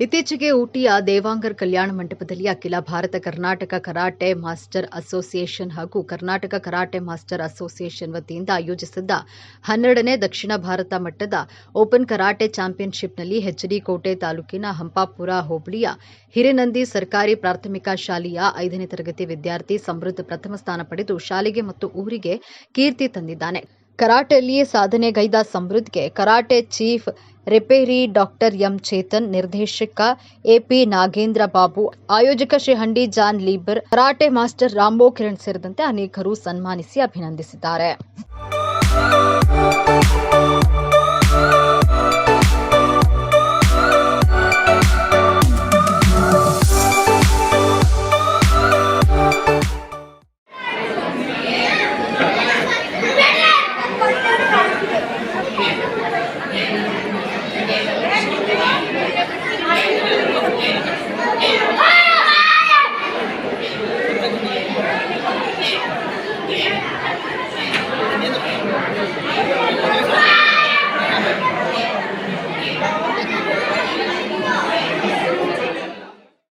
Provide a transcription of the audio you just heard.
ಇತ್ತೀಚೆಗೆ ಊಟಿಯ ದೇವಾಂಗರ್ ಕಲ್ಯಾಣ ಮಂಟಪದಲ್ಲಿ Akhila Bharata Karnataka karate master association ಹಾಗೂ ಕರ್ನಾಟಕ ಕರಾಟೆ ಮಾಸ್ಟರ್ ಅಸೋಸಿಯೇಷನ್ ವತಿಯಿಂದ ಆಯೋಜಿಸಿದ್ದ ಹನ್ನೆರಡನೇ ದಕ್ಷಿಣ ಭಾರತ ಮಟ್ಟದ ಓಪನ್ ಕರಾಟೆ ಚಾಂಪಿಯನ್ಶಿಪ್ನಲ್ಲಿ ಹೆಚ್ಡಿ ಕೋಟೆ ತಾಲೂಕಿನ ಹಂಪಾಪುರ ಹೋಬಳಿಯ ಹಿರೇನಂದಿ ಸರ್ಕಾರಿ ಪ್ರಾಥಮಿಕ ಶಾಲೆಯ ಐದನೇ ತರಗತಿ ವಿದ್ಯಾರ್ಥಿ ಸಮೃದ್ಧ ಪ್ರಥಮ ಸ್ಥಾನ ಪಡೆದು ಶಾಲೆಗೆ ಮತ್ತು ಊರಿಗೆ ಕೀರ್ತಿ ತಂದಿದ್ದಾನೆ. ಕರಾಟೆಯಲ್ಲಿ ಸಾಧನೆಗೈದ ಸಮೃದ್ಧಿಗೆ karate chief referee doctor M Chetan, ನಿರ್ದೇಶಕ ಎಪಿ ನಾಗೇಂದ್ರ ಬಾಬು, ಆಯೋಜಕ ಶ್ರೀಹಂಡಿ John Lieber, karate master Rambo Kiran ಸೇರಿದಂತೆ ಅನೇಕರು ಸನ್ಮಾನಿಸಿ ಅಭಿನಂದಿಸಿದ್ದಾರೆ.